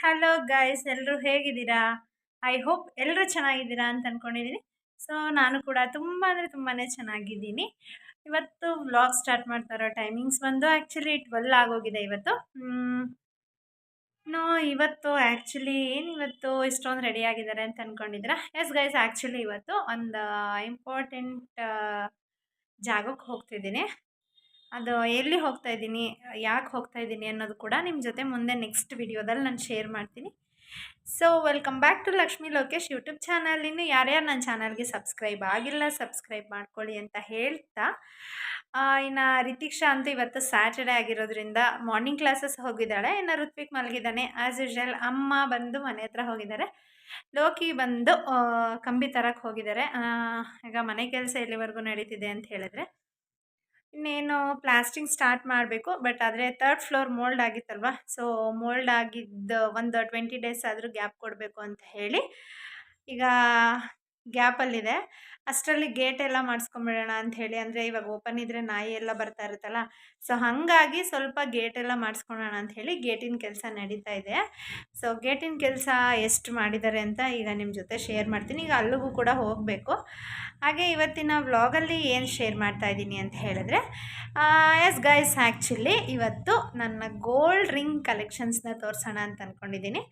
Hello guys ಎಲ್ಲರೂ ಹೇಗಿದ್ದೀರಾ? I hope ಎಲ್ಲರೂ ಚೆನ್ನಾಗಿದ್ದೀರಾ ಅಂತ ಅಂದ್ಕೊಂಡಿದ್ದೀನಿ ಸೊ, ನಾನು ಕೂಡ ತುಂಬ ಅಂದರೆ ತುಂಬಾ ಚೆನ್ನಾಗಿದ್ದೀನಿ. ಇವತ್ತು ವ್ಲಾಗ್ ಸ್ಟಾರ್ಟ್ ಮಾಡ್ತಾ ಟೈಮಿಂಗ್ಸ್ ಬಂದು ಆ್ಯಕ್ಚುಲಿ ಟ್ವೆಲ್ ಆಗೋಗಿದೆ ಇವತ್ತು. ನೋ, ಇವತ್ತು ಆ್ಯಕ್ಚುಲಿ ಏನು ಇವತ್ತು ಇಷ್ಟೊಂದು ರೆಡಿ ಆಗಿದ್ದಾರೆ ಅಂತ ಅಂದ್ಕೊಂಡಿದ್ದೀರಾ ಎಸ್ ಗೈಸ್ ಆ್ಯಕ್ಚುಲಿ ಇವತ್ತು ಒಂದು ಇಂಪಾರ್ಟೆಂಟ್ ಜಾಗಕ್ಕೆ ಹೋಗ್ತಿದ್ದೀನಿ. ಅದು ಎಲ್ಲಿ ಹೋಗ್ತಾ ಇದ್ದೀನಿ, ಯಾಕೆ ಹೋಗ್ತಾ ಇದ್ದೀನಿ ಅನ್ನೋದು ಕೂಡ ನಿಮ್ಮ ಜೊತೆ ಮುಂದೆ ನೆಕ್ಸ್ಟ್ ವಿಡಿಯೋದಲ್ಲಿ ನಾನು ಶೇರ್ ಮಾಡ್ತೀನಿ. So welcome back to Lakshmi Lokesh YouTube channel ಇನ್ನು ಯಾರ್ಯಾರು ನನ್ನ ಚಾನಲ್ಗೆ ಸಬ್ಸ್ಕ್ರೈಬ್ ಆಗಿಲ್ಲ ಸಬ್ಸ್ಕ್ರೈಬ್ ಮಾಡ್ಕೊಳ್ಳಿ ಅಂತ ಹೇಳ್ತಾ ಇನ್ನು ರಿತಿಕ್ಷಾ ಅಂತೂ ಇವತ್ತು ಸ್ಯಾಟರ್ಡೆ ಆಗಿರೋದ್ರಿಂದ ಮಾರ್ನಿಂಗ್ ಕ್ಲಾಸಸ್ ಹೋಗಿದ್ದಾಳೆ. ಇನ್ನು ಋತ್ವಿಕ್ ಮಲಗಿದ್ದಾನೆ. ಆ್ಯಸ್ ಯೂಶಲ್ ಅಮ್ಮ ಬಂದು ಮನೆ ಹತ್ರ ಹೋಗಿದ್ದಾರೆ. ಲೋಕಿ ಬಂದು ಕಂಬಿ ತರಕ್ಕೆ ಹೋಗಿದ್ದಾರೆ. ಈಗ ಮನೆ ಕೆಲಸ ಎಲ್ಲಿವರೆಗೂ ನಡೀತಿದೆ ಅಂತ ಹೇಳಿದ್ರೆ. ಇನ್ನೇನು ಪ್ಲಾಸ್ಟಿಂಗ್ ಸ್ಟಾರ್ಟ್ ಮಾಡಬೇಕು, ಬಟ್ ಆದರೆ ತರ್ಡ್ ಫ್ಲೋರ್ ಮೋಲ್ಡ್ ಆಗಿತ್ತಲ್ವ? ಸೊ ಮೋಲ್ಡ್ ಆಗಿದ್ದು ಒಂದು ಟ್ವೆಂಟಿ ಡೇಸ್ ಆದರೂ ಗ್ಯಾಪ್ ಕೊಡಬೇಕು ಅಂತ ಹೇಳಿ ಈಗ ಗ್ಯಾಪಲ್ಲಿದೆ. ಅಷ್ಟರಲ್ಲಿ ಗೇಟ್ ಎಲ್ಲ ಮಾಡಿಸ್ಕೊಂಬಿಡೋಣ ಅಂತ ಹೇಳಿ, ಅಂದರೆ ಇವಾಗ ಓಪನ್ ಇದ್ದರೆ ನಾಯಿ ಎಲ್ಲ ಬರ್ತಾ ಇರುತ್ತಲ್ಲ ಸೊ ಹಾಗಾಗಿ ಸ್ವಲ್ಪ ಗೇಟ್ ಎಲ್ಲ ಮಾಡಿಸ್ಕೊಳೋಣ ಅಂತ ಹೇಳಿ ಗೇಟಿನ ಕೆಲಸ ನಡೀತಾ ಇದೆ. ಸೊ ಗೇಟಿನ ಕೆಲಸ ಎಷ್ಟು ಮಾಡಿದ್ದಾರೆ ಅಂತ ಈಗ ನಿಮ್ಮ ಜೊತೆ ಶೇರ್ ಮಾಡ್ತೀನಿ, ಈಗ ಅಲ್ಲಿಗೂ ಕೂಡ ಹೋಗಬೇಕು. ಹಾಗೆ ಇವತ್ತಿನ ವ್ಲಾಗಲ್ಲಿ ಏನು ಶೇರ್ ಮಾಡ್ತಾ ಇದ್ದೀನಿ ಅಂತ ಹೇಳಿದ್ರೆ ಎಸ್ ಗೈಸ್ ಆ್ಯಕ್ಚುಲಿ ಇವತ್ತು ನನ್ನ ಗೋಲ್ಡ್ ರಿಂಗ್ ಕಲೆಕ್ಷನ್ಸ್ನ ತೋರಿಸೋಣ ಅಂತ ಅಂದ್ಕೊಂಡಿದ್ದೀನಿ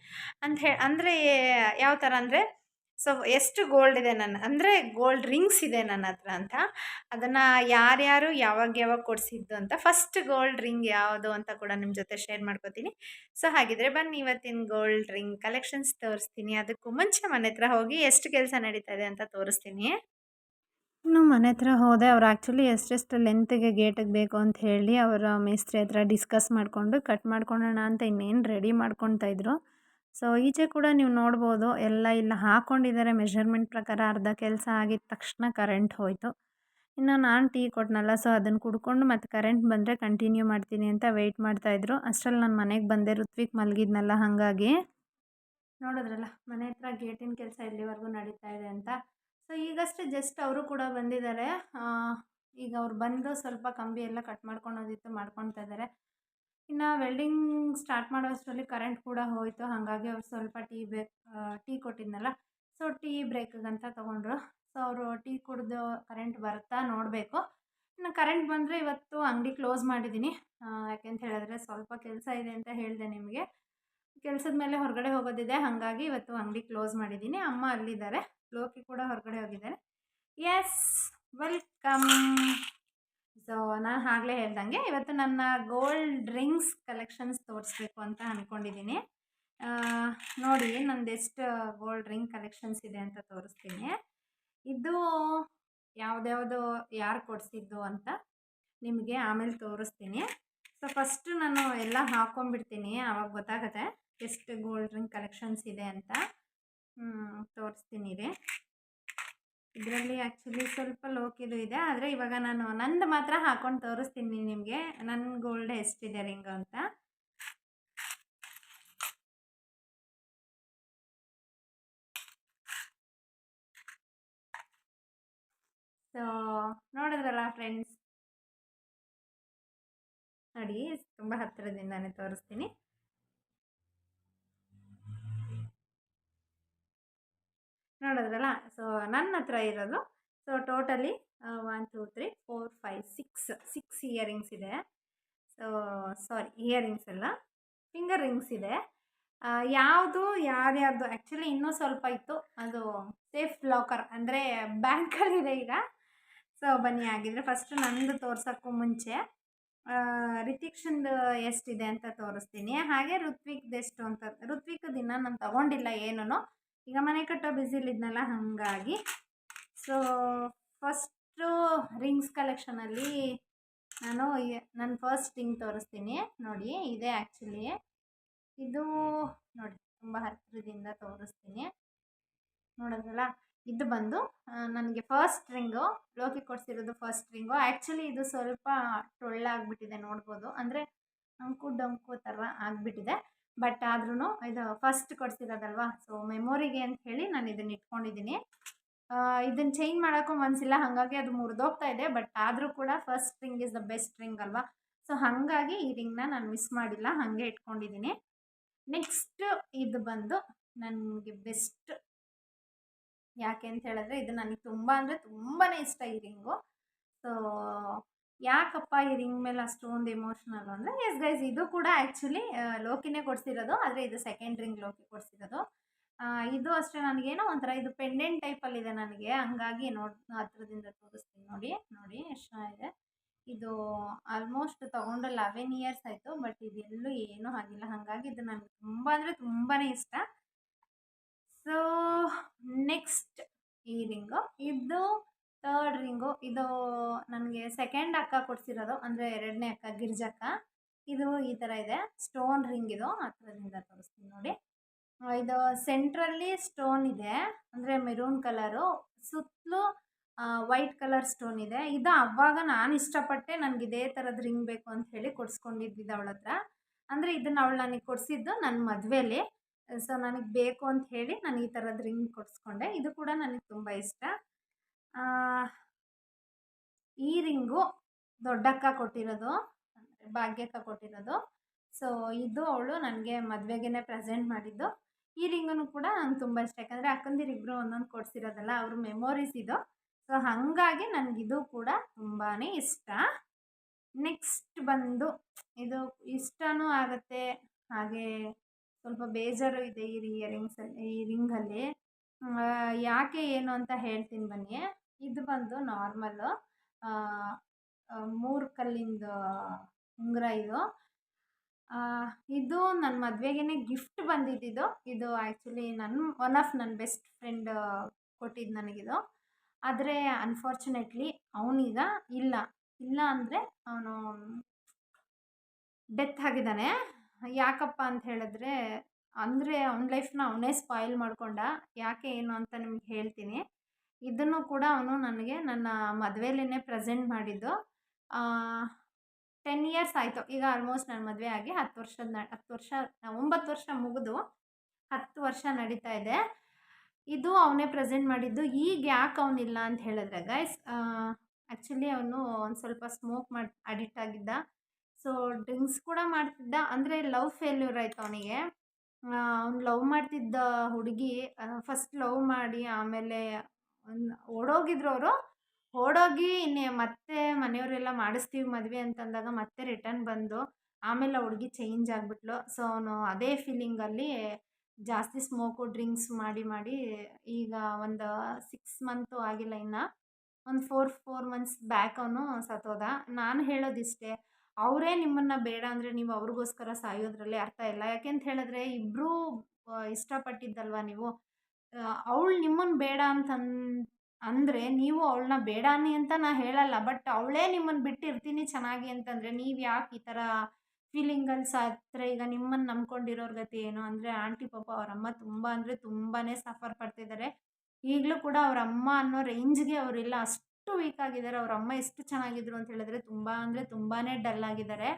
ಅಂತ ಹೇಳಿ ಅಂದರೆ ಯಾವ ಥರ ಅಂದರೆ ಸೊ ಎಷ್ಟು ಗೋಲ್ಡ್ ಇದೆ ನನ್ನ, ಅಂದರೆ ಗೋಲ್ಡ್ ರಿಂಗ್ಸ್ ಇದೆ ನನ್ನ ಹತ್ರ ಅಂತ. ಅದನ್ನು ಯಾರ್ಯಾರು ಯಾವಾಗ ಯಾವಾಗ ಕೊಡಿಸಿದ್ದು ಅಂತ ಫಸ್ಟ್ ಗೋಲ್ಡ್ ರಿಂಗ್ ಯಾವುದು ಅಂತ ಕೂಡ ನಿಮ್ಮ ಜೊತೆ ಶೇರ್ ಮಾಡ್ಕೋತೀನಿ. ಸೊ ಹಾಗಿದ್ರೆ ಬನ್ನಿ, ಇವತ್ತಿನ ಗೋಲ್ಡ್ ರಿಂಗ್ ಕಲೆಕ್ಷನ್ಸ್ ತೋರಿಸ್ತೀನಿ. ಅದಕ್ಕೂ ಮುಂಚೆ ಮನೆ ಹತ್ರ ಹೋಗಿ ಎಷ್ಟು ಕೆಲಸ ನಡೀತಾ ಇದೆ ಅಂತ ತೋರಿಸ್ತೀನಿ. ಇನ್ನು ಮನೆ ಹತ್ರ ಹೋದೆ, ಅವ್ರು ಆ್ಯಕ್ಚುಲಿ ಎಷ್ಟೆಷ್ಟು ಲೆಂತ್ಗೆ ಗೇಟಿಗೆ ಬೇಕು ಅಂತ ಹೇಳಿ ಅವರ ಮೇಸ್ತ್ರಿ ಹತ್ರ ಡಿಸ್ಕಸ್ ಮಾಡಿಕೊಂಡು ಕಟ್ ಮಾಡ್ಕೊಳ್ಳೋಣ ಅಂತ ಇನ್ನೇನು ರೆಡಿ ಮಾಡ್ಕೊತಾ ಇದ್ರು. ಸೊ, ಈಚೆ ಕೂಡ ನೀವು ನೋಡ್ಬೋದು ಎಲ್ಲ ಇಲ್ಲ ಹಾಕ್ಕೊಂಡಿದ್ದಾರೆ ಮೆಷರ್ಮೆಂಟ್ ಪ್ರಕಾರ ಅರ್ಧ ಕೆಲಸ ಆಗಿದ ತಕ್ಷಣ ಕರೆಂಟ್ ಹೋಯಿತು. ಇನ್ನು ನಾನು ಟೀ ಕೊಟ್ಟನಲ್ಲ ಸೊ ಅದನ್ನು ಕುಡ್ಕೊಂಡು ಮತ್ತು ಕರೆಂಟ್ ಬಂದರೆ ಕಂಟಿನ್ಯೂ ಮಾಡ್ತೀನಿ ಅಂತ ವೆಯ್ಟ್ ಮಾಡ್ತಾಯಿದ್ರು ಅಷ್ಟರಲ್ಲಿ ನಾನು ಮನೆಗೆ ಬಂದೆ, ಋತ್ವಿಕ್ ಮಲಗಿದ್ನಲ್ಲ ಹಾಗಾಗಿ. ನೋಡಿದ್ರಲ್ಲ, ಮನೆ ಹತ್ರ ಗೇಟಿನ ಕೆಲಸ ಇಲ್ಲಿವರೆಗೂ ನಡೀತಾ ಇದೆ ಅಂತ. ಸೊ, ಈಗಷ್ಟೇ ಜಸ್ಟ್ ಅವರು ಕೂಡ ಬಂದಿದ್ದಾರೆ. ಈಗ ಅವ್ರು ಬಂದು ಸ್ವಲ್ಪ ಕಂಬಿ ಎಲ್ಲ ಕಟ್ ಮಾಡ್ಕೊಳೋದಿತ್ತು ಮಾಡ್ಕೊತಾ ಇದ್ದಾರೆ. ಇನ್ನು ವೆಲ್ಡಿಂಗ್ ಸ್ಟಾರ್ಟ್ ಮಾಡೋ ಅಷ್ಟರಲ್ಲಿ ಕರೆಂಟ್ ಕೂಡ ಹೋಯಿತು. ಹಾಗಾಗಿ ಅವ್ರು ಸ್ವಲ್ಪ ಟೀ ಬ್ರೇಕ್ ಟೀ ಕೊಟ್ಟಿದ್ನಲ್ಲ. ಸೊ ಟೀ ಬ್ರೇಕ್ಗಂತ ತೊಗೊಂಡ್ರು. ಸೊ ಅವರು ಟೀ ಕುಡಿದು ಕರೆಂಟ್ ಬರುತ್ತಾ ನೋಡಬೇಕು. ಇನ್ನು ಕರೆಂಟ್ ಬಂದರೆ ಇವತ್ತು ಅಂಗಡಿ ಕ್ಲೋಸ್ ಮಾಡಿದ್ದೀನಿ ಯಾಕೆಂತ ಹೇಳಿದ್ರೆ ಸ್ವಲ್ಪ ಕೆಲಸ ಇದೆ ಅಂತ ಹೇಳಿದೆ ನಿಮಗೆ. ಕೆಲಸದ ಮೇಲೆ ಹೊರಗಡೆ ಹೋಗೋದಿದೆ. ಹಾಗಾಗಿ ಇವತ್ತು ಅಂಗಡಿ ಕ್ಲೋಸ್ ಮಾಡಿದ್ದೀನಿ ಅಮ್ಮ ಅಲ್ಲಿದ್ದಾರೆ. ಲೋಕಿ ಕೂಡ ಹೊರಗಡೆ ಹೋಗಿದ್ದಾರೆ. ಎಸ್ ವೆಲ್ಕಮ್ ಸೊ ನಾನು ಆಗಲೇ ಹೇಳ್ದಂಗೆ ಇವತ್ತು ನನ್ನ ಗೋಲ್ಡ್ ರಿಂಗ್ಸ್ ಕಲೆಕ್ಷನ್ಸ್ ತೋರಿಸ್ಬೇಕು ಅಂತ ಅಂದ್ಕೊಂಡಿದ್ದೀನಿ ನೋಡಿ ನಂದು ಎಷ್ಟು ಗೋಲ್ಡ್ ರಿಂಗ್ ಕಲೆಕ್ಷನ್ಸ್ ಇದೆ ಅಂತ ತೋರಿಸ್ತೀನಿ. ಇದು ಯಾವುದ್ಯಾವುದು ಯಾರು ಕೊಡಿಸಿದ್ದು ಅಂತ ನಿಮಗೆ ಆಮೇಲೆ ತೋರಿಸ್ತೀನಿ. ಸೊ ಫಸ್ಟು ನಾನು ಎಲ್ಲ ಹಾಕ್ಕೊಂಡ್ಬಿಡ್ತೀನಿ ಆವಾಗ ಗೊತ್ತಾಗುತ್ತೆ. ಎಷ್ಟು ಗೋಲ್ಡ್ ರಿಂಗ್ ಕಲೆಕ್ಷನ್ಸ್ ಇದೆ ಅಂತ. ತೋರಿಸ್ತೀನಿ ರೀ. ಇದರಲ್ಲಿ ಆ್ಯಕ್ಚುಲಿ ಸ್ವಲ್ಪ ಲೋಕಿದು ಇದೆ. ಆದರೆ ಇವಾಗ ನಾನು ನಂದು ಮಾತ್ರ ಹಾಕೊಂಡು ತೋರಿಸ್ತೀನಿ ನಿಮಗೆ. ನನ್ನ ಗೋಲ್ಡ್ ಎಷ್ಟಿದೆ ರಿಂಗ್ ಅಂತ. ಸೊ ನೋಡಿದ್ರಲ್ಲ ಫ್ರೆಂಡ್ಸ್ ನೋಡಿ, ತುಂಬ ಹತ್ತಿರದಿಂದಾನೆ ತೋರಿಸ್ತೀನಿ. ನೋಡಿದ್ರಲ್ಲ? ಸೊ ನನ್ನ ಹತ್ರ ಇರೋದು. So totally one two three four five six six earrings ಇದೆ. ಸೊ ಸಾರಿ ಇಯರಿಂಗ್ಸ್ ಎಲ್ಲ ಫಿಂಗರ್ ರಿಂಗ್ಸ್ ಇದೆ. ಯಾವುದು, ಯಾರ್ಯಾರ್ದು ಆ್ಯಕ್ಚುಲಿ ಇನ್ನೂ ಸ್ವಲ್ಪ ಇತ್ತು. ಅದು ಸೇಫ್ ಲಾಕರ್ ಅಂದರೆ ಬ್ಯಾಂಕಲ್ಲಿದೆ ಈಗ. ಸೊ ಬನ್ನಿ ಆಗಿದ್ರೆ ಫಸ್ಟ್ ನಂದು ತೋರ್ಸೋಕ್ಕೂ ಮುಂಚೆ. ರಿತಿಕ್ಷನ್ದು ಎಷ್ಟಿದೆ ಅಂತ ತೋರಿಸ್ತೀನಿ. ಹಾಗೆ ಋತ್ವಿಕ್ದು ಎಷ್ಟು ಅಂತ ಋತ್ವಿಕ್ ದಿನ ನಾನು ತೊಗೊಂಡಿಲ್ಲ ಏನೂ ಈಗ ಮನೆ ಕಟ್ಟೋ ಬ್ಯುಸಿಲಿದ್ನಲ್ಲ ಹಾಗಾಗಿ. ಸೊ ಫಸ್ಟು ರಿಂಗ್ಸ್ ಕಲೆಕ್ಷನಲ್ಲಿ ನಾನು ನನ್ನ ಫಸ್ಟ್ ರಿಂಗ್ ತೋರಿಸ್ತೀನಿ. ನೋಡಿ, ಇದೆ ಆ್ಯಕ್ಚುಲಿ ಇದು ನೋಡಿ, ತುಂಬ ಹತ್ತಿರದಿಂದ ತೋರಿಸ್ತೀನಿ. ನೋಡೋದಲ್ಲ ಇದು ಬಂದು ನನಗೆ ಫಸ್ಟ್ ರಿಂಗು ಲೋಕಿ ಕೊಡಿಸಿರೋದು ಫಸ್ಟ್ ರಿಂಗು ಆ್ಯಕ್ಚುಲಿ ಇದು ಸ್ವಲ್ಪ ಟೊಳ್ಳಾಗ್ಬಿಟ್ಟಿದೆ ನೋಡ್ಬೋದು. ಅಂದರೆ ಅಂಕು ಡಂಕು ಥರ ಆಗಿಬಿಟ್ಟಿದೆ. ಬಟ್ ಆದ್ರೂ ಇದು ಫಸ್ಟ್ ಕೊಡಿಸಿರೋದಲ್ವಾ? ಸೊ ಮೆಮೊರಿಗೆ ಅಂತ ಹೇಳಿ ನಾನು ಇದನ್ನ ಇಟ್ಕೊಂಡಿದ್ದೀನಿ ಇದನ್ನು ಚೇಂಜ್ ಮಾಡೋಕ್ಕೂ ಮನಸ್ಸಿಲ್ಲ ಹಾಗಾಗಿ ಅದು ಮುರಿದೋಗ್ತಾ ಇದೆ. ಬಟ್ ಆದರೂ ಕೂಡ first ring is the best ring ಅಲ್ವಾ? ಸೊ ಹಾಗಾಗಿ ಈ ರಿಂಗ್ನ ನಾನು ಮಿಸ್ ಮಾಡಿಲ್ಲ. ಹಾಗೆ ಇಟ್ಕೊಂಡಿದ್ದೀನಿ ನೆಕ್ಸ್ಟ್ ಇದು ಬಂದು ನನಗೆ ಬೆಸ್ಟ್ ಯಾಕೆ ಅಂತ ಹೇಳಿದ್ರೆ ಇದು ನನಗೆ ತುಂಬ ಅಂದರೆ ತುಂಬಾ ಇಷ್ಟ ಈ ರಿಂಗು ಸೊ ಯಾಕಪ್ಪ ಈ ರಿಂಗ್ ಮೇಲೆ ಅಷ್ಟೊಂದು ಎಮೋಷನಲ್ ಅಂದರೆ ಎಸ್ ಗೈಸ್ ಇದು ಕೂಡ ಆ್ಯಕ್ಚುಲಿ ಲೋಕಿನೇ ಕೊಡಿಸಿರೋದು, ಆದರೆ ಇದು ಸೆಕೆಂಡ್ ರಿಂಗ್ ಲೋಕಿ ಕೊಡಿಸಿರೋದು. ಇದು ಅಷ್ಟೇ ನನಗೇನೋ ಒಂಥರ ಇದು ಪೆಂಡೆಂಟ್ ಟೈಪಲ್ಲಿದೆ ನನಗೆ, ಹಂಗಾಗಿ ನೋಡಿ, ಹತ್ರದಿಂದ ತೋರಿಸ್ತೀನಿ ನೋಡಿ ನೋಡಿ ಎಷ್ಟು ಚೆನ್ನಾಗಿದೆ. ಇದು ಆಲ್ಮೋಸ್ಟ್ ತೊಗೊಂಡು ಲೆವೆನ್ ಇಯರ್ಸ್ ಆಯಿತು ಬಟ್ ಇದೆಲ್ಲೂ ಏನೂ ಆಗಿಲ್ಲ, ಹಾಗಾಗಿ ಇದು ನನಗೆ ತುಂಬ ಅಂದರೆ ತುಂಬಾ ಇಷ್ಟ. ಸೊ ನೆಕ್ಸ್ಟ್ ಈ ರಿಂಗು ಇದು ತರ್ಡ್ ರಿಂಗು, ಇದು ನನಗೆ ಸೆಕೆಂಡ್ ಅಕ್ಕ ಕೊಡಿಸಿರೋದು, ಅಂದರೆ ಎರಡನೇ ಅಕ್ಕ ಗಿರ್ಜಕ್ಕ ಇದು ಈ ಥರ ಇದೆ. ಸ್ಟೋನ್ ರಿಂಗ್ ಇದು ಹತ್ರದಿಂದ ತೋರಿಸ್ತೀನಿ ನೋಡಿ. ಇದು ಸೆಂಟ್ರಲ್ಲಿ ಸ್ಟೋನ್ ಇದೆ, ಅಂದರೆ ಮೆರೂನ್ ಕಲರು. ಸುತ್ತಲೂ ವೈಟ್ ಕಲರ್ ಸ್ಟೋನ್ ಇದೆ. ಇದು ಅವಾಗ ನಾನು ಇಷ್ಟಪಟ್ಟೆ ನನಗೆ ಇದೇ ಥರದ ರಿಂಗ್ ಬೇಕು ಅಂತ ಹೇಳಿ ಕೊಡಿಸ್ಕೊಂಡಿದ್ದಿದ್ದು ಅವಳ ಹತ್ರ. ಅಂದರೆ ಇದನ್ನು ಅವಳು ನನಗೆ ಕೊಡಿಸಿದ್ದು ನನ್ನ ಮದುವೆಯಲ್ಲಿ ಸೊ, ನನಗೆ ಬೇಕು ಅಂತ ಹೇಳಿ ನಾನು ಈ ಥರದ ರಿಂಗ್ ಕೊಡಿಸ್ಕೊಂಡೆ. ಇದು ಕೂಡ ನನಗೆ ತುಂಬ ಇಷ್ಟ. ಈ ರಿಂಗು ದೊಡ್ಡಕ್ಕ ಕೊಟ್ಟಿರೋದು ಭಾಗ್ಯಕ್ಕ ಕೊಟ್ಟಿರೋದು. ಸೊ ಇದು ಅವಳು ನನಗೆ ಮದುವೆಗೇ ಪ್ರೆಸೆಂಟ್ ಮಾಡಿದ್ದು. ಈ ರಿಂಗನ್ನು ಕೂಡ ನಂಗೆ ತುಂಬ ಇಷ್ಟ, ಯಾಕಂದರೆ ಅಕ್ಕಂದಿರಿಬ್ಬರು ಒಂದೊಂದು ಕೊಡಿಸಿರೋದಲ್ಲ, ಅವ್ರ ಮೆಮೊರೀಸ್ ಇದು. ಸೊ ಹಾಗಾಗಿ ಇದು ಕೂಡ ತುಂಬಾ ಇಷ್ಟ. ನೆಕ್ಸ್ಟ್ ಬಂದು, ಇದು ಇಷ್ಟನೂ ಆಗುತ್ತೆ, ಹಾಗೆ ಸ್ವಲ್ಪ ಬೇಜಾರು ಇದೆ ಈ ಇಯರಿಂಗ್ಸ್ ಈ ರಿಂಗಲ್ಲಿ. ಯಾಕೆ ಏನು ಅಂತ ಹೇಳ್ತೀನಿ ಬನ್ನಿ. ಇದು ಬಂದು ನಾರ್ಮಲ್ಲು ಮೂರು ಕಲ್ಲಿಂದು ಉಂಗುರ ಇದು. ಇದು ನನ್ನ ಮದುವೆಗೇನೆ ಗಿಫ್ಟ್ ಬಂದಿದ್ದಿದ್ದು ಇದು ಆ್ಯಕ್ಚುಲಿ ನನ್ನ ಒನ್ ಆಫ್ ನನ್ನ ಬೆಸ್ಟ್ ಫ್ರೆಂಡ್ ಕೊಟ್ಟಿದ್ದು ನನಗಿದು. ಆದರೆ ಅನ್ಫಾರ್ಚುನೇಟ್ಲಿ ಅವನೀಗ ಇಲ್ಲ. ಇಲ್ಲ ಅಂದರೆ ಅವನು ಡೆತ್ ಆಗಿದ್ದಾನೆ. ಯಾಕಪ್ಪ ಅಂತ ಹೇಳಿದ್ರೆ ಅಂದರೆ ಅವನ ಲೈಫ್ನ ಅವನೇ ಸ್ಪಾಯಿಲ್ ಮಾಡಿಕೊಂಡ. ಯಾಕೆ ಏನು ಅಂತ ನಿಮ್ಗೆ ಹೇಳ್ತೀನಿ. ಇದನ್ನು ಕೂಡ ಅವನು ನನಗೆ ನನ್ನ ಮದುವೆಲೇ ಪ್ರೆಸೆಂಟ್ ಮಾಡಿದ್ದು. ಟೆನ್ ಇಯರ್ಸ್ ಆಯಿತು. ಈಗ ಆಲ್ಮೋಸ್ಟ್ ನನ್ನ ಮದುವೆ ಆಗಿ ಹತ್ತು ವರ್ಷದ ಹತ್ತು ವರ್ಷ ಒಂಬತ್ತು ವರ್ಷ ಮುಗಿದು ಹತ್ತು ವರ್ಷ ನಡೀತಾ ಇದೆ. ಇದು ಅವನೇ ಪ್ರೆಸೆಂಟ್ ಮಾಡಿದ್ದು. ಈಗ ಯಾಕೆ ಅವನಿಲ್ಲ ಅಂತ ಹೇಳಿದ್ರೆ ಗೈಸ್ ಆ್ಯಕ್ಚುಲಿ ಅವನು ಒಂದು ಸ್ವಲ್ಪ ಸ್ಮೋಕ್ ಮಾಡಿ ಅಡಿಕ್ಟ್ ಆಗಿದ್ದ. ಸೊ ಡ್ರಿಂಕ್ಸ್ ಕೂಡ ಮಾಡ್ತಿದ್ದ. ಅಂದರೆ ಲವ್ ಫೇಲ್ಯೂರ್ ಆಯಿತು ಅವನಿಗೆ. ಅವ್ನು ಲವ್ ಮಾಡ್ತಿದ್ದ ಹುಡುಗಿ ಫಸ್ಟ್ ಲವ್ ಮಾಡಿ ಆಮೇಲೆ ಓಡೋಗಿದ್ರು ಅವರು. ಓಡೋಗಿ ಇನ್ನೇ ಮತ್ತೆ ಮನೆಯವರೆಲ್ಲ ಮಾಡಿಸ್ತೀವಿ ಮದುವೆ ಅಂತಂದಾಗ ಮತ್ತೆ ರಿಟರ್ನ್ ಬಂದು ಆಮೇಲೆ ಆ ಹುಡುಗಿ ಚೇಂಜ್ ಆಗಿಬಿಟ್ಲು. ಸೊ ಅವನು ಅದೇ ಫೀಲಿಂಗಲ್ಲಿ ಜಾಸ್ತಿ ಸ್ಮೋಕು ಡ್ರಿಂಕ್ಸ್ ಮಾಡಿ ಮಾಡಿ ಈಗ ಒಂದು ಸಿಕ್ಸ್ ಮಂತು ಆಗಿಲ್ಲ ಇನ್ನು. ಒಂದು ಫೋರ್ ಫೋರ್ ಮಂತ್ಸ್ ಬ್ಯಾಕ್ ಅವನು ಸತ್ತೋದ. ನಾನು ಹೇಳೋದಿಷ್ಟೇ ಅವರೇ ನಿಮ್ಮನ್ನು ಬೇಡ ಅಂದರೆ ನೀವು ಅವ್ರಿಗೋಸ್ಕರ ಸಾಯೋದ್ರಲ್ಲಿ ಅರ್ಥ ಇಲ್ಲ. ಯಾಕೆಂತ ಹೇಳಿದ್ರೆ ಇಬ್ಬರೂ ಇಷ್ಟಪಟ್ಟಿದ್ದಲ್ವ ನೀವು? ಅವಳು ನಿಮ್ಮನ್ನು ಬೇಡ ಅಂತನ್, ಅಂದರೆ ನೀವು ಅವಳನ್ನ ಬೇಡ ಅನ್ನಿ ಅಂತ ನಾ ಹೇಳಲ್ಲ. ಬಟ್ ಅವಳೇ ನಿಮ್ಮನ್ನು ಬಿಟ್ಟಿರ್ತೀನಿ ಚೆನ್ನಾಗಿ ಅಂತಂದರೆ ನೀವು ಯಾಕೆ ಈ ಥರ ಫೀಲಿಂಗಲ್ಲಿ ಸತ್ತರೆ ಈಗ ನಿಮ್ಮನ್ನು ನಂಬ್ಕೊಂಡಿರೋರ ಗತಿ ಏನು? ಅಂದರೆ ಆಂಟಿ ಪಾಪ ಅವರಮ್ಮ ತುಂಬ ಅಂದರೆ ತುಂಬಾ ಸಫರ್ ಪಡ್ತಿದ್ದಾರೆ ಈಗಲೂ ಕೂಡ ಅವರಮ್ಮ ಅನ್ನೋ ರೇಂಜ್ಗೆ ಅವರಿಲ್ಲ. ಅಷ್ಟು ವೀಕ್ ಆಗಿದ್ದಾರೆ, ಅವ್ರ ಅಮ್ಮ ಎಷ್ಟು ಚೆನ್ನಾಗಿದ್ರು ಅಂತ ಹೇಳಿದ್ರೆ ತುಂಬ ಅಂದರೆ ತುಂಬಾ ಡಲ್ ಆಗಿದ್ದಾರೆ.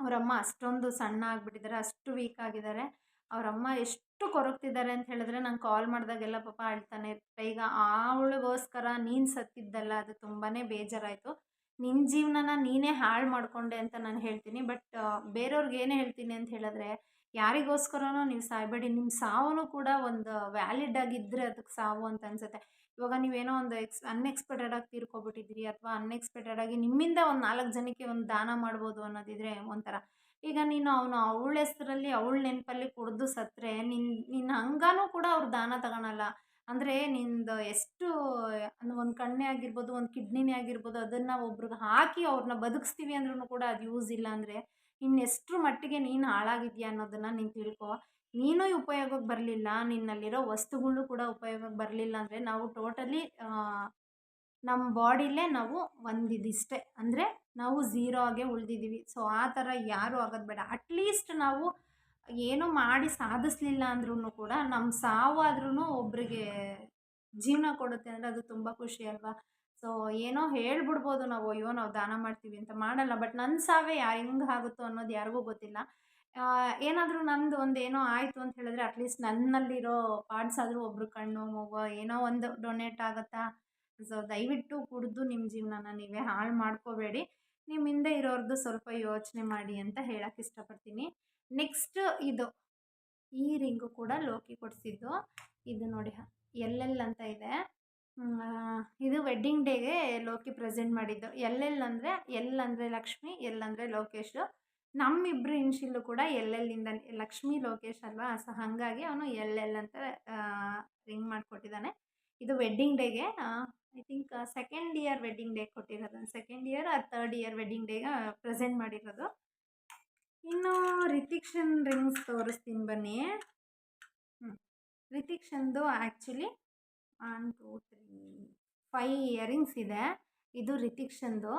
ಅವರಮ್ಮ ಅಷ್ಟೊಂದು ಸಣ್ಣ ಆಗಿಬಿಟ್ಟಿದ್ದಾರೆ, ಅಷ್ಟು ವೀಕ್ ಆಗಿದ್ದಾರೆ. ಅವರಮ್ಮ ಎಷ್ಟು ಕೊರಗ್ತಿದ್ದಾರೆ ಅಂತ ಹೇಳಿದ್ರೆ ನಂಗೆ ಕಾಲ್ ಮಾಡಿದಾಗೆಲ್ಲ ಪಾಪ ಅಳ್ತಾನೆ ಇರ್ತಾರೆ ಈಗ ಅವಳಿಗೋಸ್ಕರ ನೀನು ಸತ್ತಿದ್ದಲ್ಲ, ಅದು ತುಂಬಾ ಬೇಜಾರಾಯಿತು. ನಿನ್ನ ಜೀವನನ ನೀನೇ ಹಾಳು ಮಾಡಿಕೊಂಡೆ ಅಂತ ನಾನು ಹೇಳ್ತೀನಿ ಬಟ್ ಬೇರೆಯವ್ರಿಗೆ ಏನೇ ಹೇಳ್ತೀನಿ ಅಂತ ಹೇಳಿದ್ರೆ ಯಾರಿಗೋಸ್ಕರನೂ ನೀವು ಸಾಯಬೇಡಿ ನಿಮ್ಮ ಸಾವು ಕೂಡ ಒಂದು ವ್ಯಾಲಿಡ್ ಆಗಿದ್ದರೆ ಅದಕ್ಕೆ ಸಾವು ಅಂತ ಅನಿಸುತ್ತೆ. ಇವಾಗ ನೀವೇನೋ ಒಂದು ಎಕ್ಸ್ ಅನ್ಎಕ್ಸ್ಪೆಕ್ಟೆಡ್ ಆಗಿ ತೀರ್ಕೊಬಿಟ್ಟಿದ್ದೀರಿ ಅಥವಾ ಅನ್ಎಕ್ಸ್ಪೆಕ್ಟೆಡ್ ಆಗಿ ನಿಮ್ಮಿಂದ ಒಂದು ನಾಲ್ಕು ಜನಕ್ಕೆ ಒಂದು ದಾನ ಮಾಡ್ಬೋದು ಅನ್ನೋದಿದ್ರೆ ಒಂಥರ. ಈಗ ನೀನು ಅವನು ಅವಳ ಹೆಸರಲ್ಲಿ ಅವಳ ನೆನಪಲ್ಲಿ ಕುಡಿದು ಸತ್ತರೆ ನಿನ್ನ ನಿನ್ನ ಅಂಗನೂ ಕೂಡ ಅವ್ರು ದಾನ ತಗೊಳಲ್ಲ. ಅಂದರೆ ನಿಂದು ಎಷ್ಟು ಒಂದು ಕಣ್ಣೇ ಆಗಿರ್ಬೋದು, ಒಂದು ಕಿಡ್ನಿನೇ ಆಗಿರ್ಬೋದು, ಅದನ್ನು ಒಬ್ರಿಗೆ ಹಾಕಿ ಅವ್ರನ್ನ ಬದುಕಿಸ್ತೀವಿ ಅಂದ್ರೂ ಕೂಡ ಅದು ಯೂಸ್ ಇಲ್ಲ ಅಂದರೆ ಇನ್ನೆಷ್ಟರ ಮಟ್ಟಿಗೆ ನೀನು ಹಾಳಾಗಿದ್ಯಾ ಅನ್ನೋದನ್ನು ನೀನು ತಿಳ್ಕೊ. ನೀನು ಉಪಯೋಗಕ್ಕೆ ಬರಲಿಲ್ಲ, ನಿನ್ನಲ್ಲಿರೋ ವಸ್ತುಗಳು ಕೂಡ ಉಪಯೋಗಕ್ಕೆ ಬರಲಿಲ್ಲ ಅಂದರೆ ನಾವು ಟೋಟಲಿ ನಮ್ಮ ಬಾಡಿಲೇ ನಾವು ಒಂದಿದಿಷ್ಟೇ. ಅಂದರೆ ನಾವು ಝೀರೋ ಆಗೇ ಉಳಿದಿದ್ದೀವಿ ಸೊ ಆ ಥರ ಯಾರೂ ಆಗೋದು ಬೇಡ. ಅಟ್ಲೀಸ್ಟ್ ನಾವು ಏನು ಮಾಡಿ ಸಾಧಿಸ್ಲಿಲ್ಲ ಅಂದ್ರೂ ಕೂಡ ನಮ್ಮ ಸಾವಾದ್ರೂ ಒಬ್ಬರಿಗೆ ಜೀವನ ಕೊಡುತ್ತೆ ಅಂದರೆ ಅದು ತುಂಬ ಖುಷಿ ಅಲ್ವಾ? ಸೊ ಏನೋ ಹೇಳ್ಬಿಡ್ಬೋದು ನಾವು, ಅಯ್ಯೋ, ನಾವು ದಾನ ಮಾಡ್ತೀವಿ ಅಂತ ಮಾಡಲ್ಲ. ಬಟ್ ನನ್ನ ಸಾವೇ ಯಾ ಹೆಂಗೆ ಆಗುತ್ತೋ ಅನ್ನೋದು ಯಾರಿಗೂ ಗೊತ್ತಿಲ್ಲ. ಏನಾದರೂ ನಂದು ಒಂದು ಏನೋ ಆಯಿತು ಅಂತ ಹೇಳಿದ್ರೆ ಅಟ್ಲೀಸ್ಟ್ ನನ್ನಲ್ಲಿರೋ ಪಾರ್ಟ್ಸ್ ಆದರೂ ಒಬ್ರು ಕಣ್ಣು, ಮೂಗು ಏನೋ ಒಂದು ಡೊನೇಟ್ ಆಗುತ್ತಾ? ಸೊ ದಯವಿಟ್ಟು ಕುಡಿದು ನಿಮ್ಮ ಜೀವನನ ನೀವೇ ಹಾಳು ಮಾಡ್ಕೋಬೇಡಿ. ನಿಮ್ಮ ಹಿಂದೆ ಇರೋರ್ದು ಸ್ವಲ್ಪ ಯೋಚನೆ ಮಾಡಿ ಅಂತ ಹೇಳಕ್ಕೆ ಇಷ್ಟಪಡ್ತೀನಿ. ನೆಕ್ಸ್ಟ್ ಇದು, ಈ ರಿಂಗು ಕೂಡ ಲೋಕಿ ಕೊಡಿಸಿದ್ದು. ಇದು ನೋಡಿ ಎಲ್ಲೆಲ್ ಅಂತ ಇದೆ. ಇದು ವೆಡ್ಡಿಂಗ್ ಡೇಗೆ ಲೋಕಿ ಪ್ರೆಸೆಂಟ್ ಮಾಡಿದ್ದು. ಎಲ್ಲೆಲ್ಲಂದರೆ ಎಲ್ಲಂದರೆ ಲಕ್ಷ್ಮಿ ಎಲ್ಲಂದರೆ ಲೋಕೇಶ್. ನಮ್ಮಿಬ್ರು ಇನ್ಶಿಲ್ಲು ಕೂಡ ಎಲ್ಲೆಲ್ಲಿಂದ ಲಕ್ಷ್ಮಿ ಲೋಕೇಶ್ ಅಲ್ವಾ? ಸೊ, ಹಾಗಾಗಿ ಅವನು ಎಲ್ಲೆಲ್ ಅಂತ ರಿಂಗ್ ಮಾಡಿಕೊಟ್ಟಿದ್ದಾನೆ. ಇದು ವೆಡ್ಡಿಂಗ್ ಡೇಗೆ I think second year wedding day ಕೊಟ್ಟಿರೋದು. ಸೆಕೆಂಡ್ ಇಯರ್ ಆ ಥರ್ಡ್ ಇಯರ್ ವೆಡ್ಡಿಂಗ್ ಡೇಗೆ ಪ್ರೆಸೆಂಟ್ ಮಾಡಿರೋದು. ಇನ್ನು ರಿತಿಕ್ಷನ್ ರಿಂಗ್ಸ್ ತೋರಿಸ್ತೀನಿ ಬನ್ನಿ. ರಿತಿಕ್ಷನ್ದು actually one two three five earrings ಇದೆ. ಇದು ರಿತಿಕ್ಷನ್ದು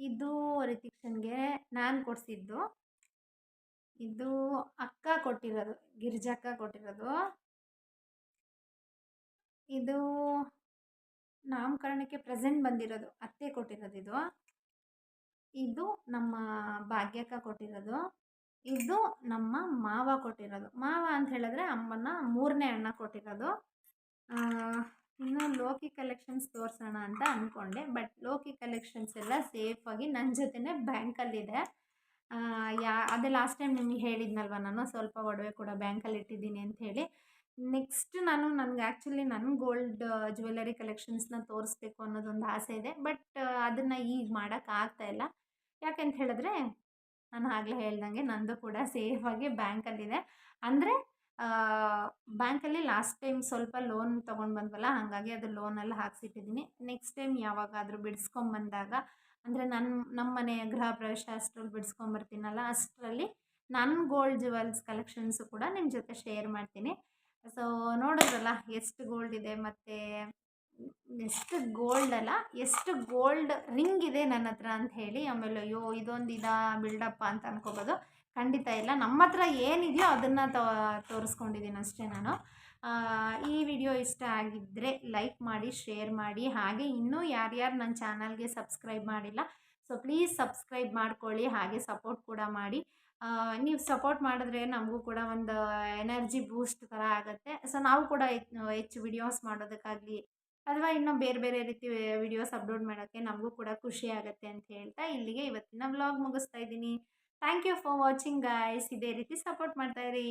ಇದು ರಿತಿಕ್ಷನ್ಗೆ ನಾನು ಕೊಡಿಸಿದ್ದು. ಇದು ಅಕ್ಕ ಕೊಟ್ಟಿರೋದು ಗಿರಿಜಕ್ಕ ಕೊಟ್ಟಿರೋದು. ಇದು ನಾಮಕರಣಕ್ಕೆ ಪ್ರೆಸೆಂಟ್ ಬಂದಿರೋದು, ಅತ್ತೆ ಕೊಟ್ಟಿರೋದು ಇದು. ಇದು ನಮ್ಮ ಭಾಗ್ಯಕ್ಕ ಕೊಟ್ಟಿರೋದು. ಇದು ನಮ್ಮ ಮಾವ ಕೊಟ್ಟಿರೋದು. ಮಾವ ಅಂತ ಹೇಳಿದ್ರೆ ಅಮ್ಮನ ಮೂರನೇ ಅಣ್ಣ ಕೊಟ್ಟಿರೋದು. ಇನ್ನು ಲೋಕಿ ಕಲೆಕ್ಷನ್ಸ್ ತೋರಿಸೋಣ ಅಂತ ಅಂದ್ಕೊಂಡೆ ಬಟ್ ಲೋಕಿ ಕಲೆಕ್ಷನ್ಸ್ ಎಲ್ಲ ಸೇಫಾಗಿ ನನ್ನ ಜೊತೆನೇ ಬ್ಯಾಂಕಲ್ಲಿದೆ ಯಾ, ಅದೇ ಲಾಸ್ಟ್ ಟೈಮ್ ನಿಮಗೆ ಹೇಳಿದ್ನಲ್ವ ನಾನು, ಸ್ವಲ್ಪ ಒಡವೆ ಕೂಡ ಬ್ಯಾಂಕಲ್ಲಿ ಇಟ್ಟಿದ್ದೀನಿ ಅಂತ ಹೇಳಿ. ನೆಕ್ಸ್ಟ್ ನಾನು ನನಗೆ ಆ್ಯಕ್ಚುಲಿ ನನ್ನ ಗೋಲ್ಡ್ ಜ್ಯುವೆಲರಿ ಕಲೆಕ್ಷನ್ಸ್ನ ತೋರಿಸ್ಬೇಕು ಅನ್ನೋದೊಂದು ಆಸೆ ಇದೆ ಬಟ್ ಅದನ್ನು ಈಗ ಮಾಡೋಕ್ಕಾಗ್ತಾ ಇಲ್ಲ. ಯಾಕೆಂತ ಹೇಳಿದ್ರೆ, ನಾನು ಆಗಲೇ ಹೇಳ್ದಂಗೆ ನಂದು ಕೂಡ ಸೇಫಾಗಿ ಬ್ಯಾಂಕಲ್ಲಿದೆ ಅಂದರೆ ಬ್ಯಾಂಕಲ್ಲಿ ಲಾಸ್ಟ್ ಟೈಮ್ ಸ್ವಲ್ಪ ಲೋನ್ ತೊಗೊಂಡು ಬಂದ್ವಲ್ಲ, ಹಾಗಾಗಿ ಅದು ಲೋನೆಲ್ಲ ಹಾಕ್ಸಿಟ್ಟಿದ್ದೀನಿ ನೆಕ್ಸ್ಟ್ ಟೈಮ್ ಯಾವಾಗಾದರೂ ಬಿಡಿಸ್ಕೊಂಬಂದಾಗ ಅಂದರೆ ನನ್ನ ನಮ್ಮ ಮನೆಯ ಗೃಹ ಪ್ರವೇಶ ಅಷ್ಟರಲ್ಲಿ ಬಿಡಿಸ್ಕೊಂಬರ್ತೀನಲ್ಲ ಅಷ್ಟರಲ್ಲಿ ನನ್ನ ಗೋಲ್ಡ್ ಜುವೆಲ್ಸ್ ಕಲೆಕ್ಷನ್ಸು ಕೂಡ ನಿಮ್ಮ ಜೊತೆ ಶೇರ್ ಮಾಡ್ತೀನಿ. ಸೊ ನೋಡಿದ್ರಲ್ಲ ಎಷ್ಟು ಗೋಲ್ಡ್ ಇದೆ ಮತ್ತು ಎಷ್ಟು ಗೋಲ್ಡ್ ಅಲ್ಲ, ಎಷ್ಟು ಗೋಲ್ಡ್ ರಿಂಗ್ ಇದೆ ನನ್ನ ಹತ್ರ ಅಂತ ಹೇಳಿ ಆಮೇಲೆ, ಅಯ್ಯೋ ಇದೊಂದು ಇದಾ ಬಿಲ್ಡಪ್ಪ ಅಂತ ಅನ್ಕೋಬೋದು. ಖಂಡಿತ ಇಲ್ಲ. ನಮ್ಮ ಹತ್ರ ಏನಿದೆಯೋ ಅದನ್ನು ತೋರಿಸ್ಕೊಂಡಿದ್ದೀನಿ ಅಷ್ಟೇ ನಾನು. ಈ ವಿಡಿಯೋ ಇಷ್ಟ ಆಗಿದ್ದರೆ ಲೈಕ್ ಮಾಡಿ, ಶೇರ್ ಮಾಡಿ. ಹಾಗೆ ಇನ್ನೂ ಯಾರ್ಯಾರು ನನ್ನ ಚಾನಲ್ಗೆ ಸಬ್ಸ್ಕ್ರೈಬ್ ಮಾಡಿಲ್ಲ, ಸೊ ಪ್ಲೀಸ್ ಸಬ್ಸ್ಕ್ರೈಬ್ ಮಾಡ್ಕೊಳ್ಳಿ. ಹಾಗೆ ಸಪೋರ್ಟ್ ಕೂಡ ಮಾಡಿ. ನೀವು ಸಪೋರ್ಟ್ ಮಾಡಿದ್ರೆ ನಮಗೂ ಕೂಡ ಒಂದು ಎನರ್ಜಿ ಬೂಸ್ಟ್ ಥರ ಆಗುತ್ತೆ. ಸೊ ನಾವು ಕೂಡ ಹೆಚ್ಚು ವಿಡಿಯೋಸ್ ಮಾಡೋದಕ್ಕಾಗಲಿ ಅಥವಾ ಇನ್ನೂ ಬೇರೆ ಬೇರೆ ರೀತಿ ವಿಡಿಯೋಸ್ ಅಪ್ಲೋಡ್ ಮಾಡೋಕ್ಕೆ ನಮಗೂ ಕೂಡ ಖುಷಿ ಆಗುತ್ತೆ ಅಂತ ಹೇಳ್ತಾ ಇಲ್ಲಿಗೆ ಇವತ್ತಿನ ವ್ಲಾಗ್ ಮುಗಿಸ್ತಾ ಇದ್ದೀನಿ. Thank you for watching guys ಇದೇ ರೀತಿ ಸಪೋರ್ಟ್ ಮಾಡ್ತಾ ಇರಿ.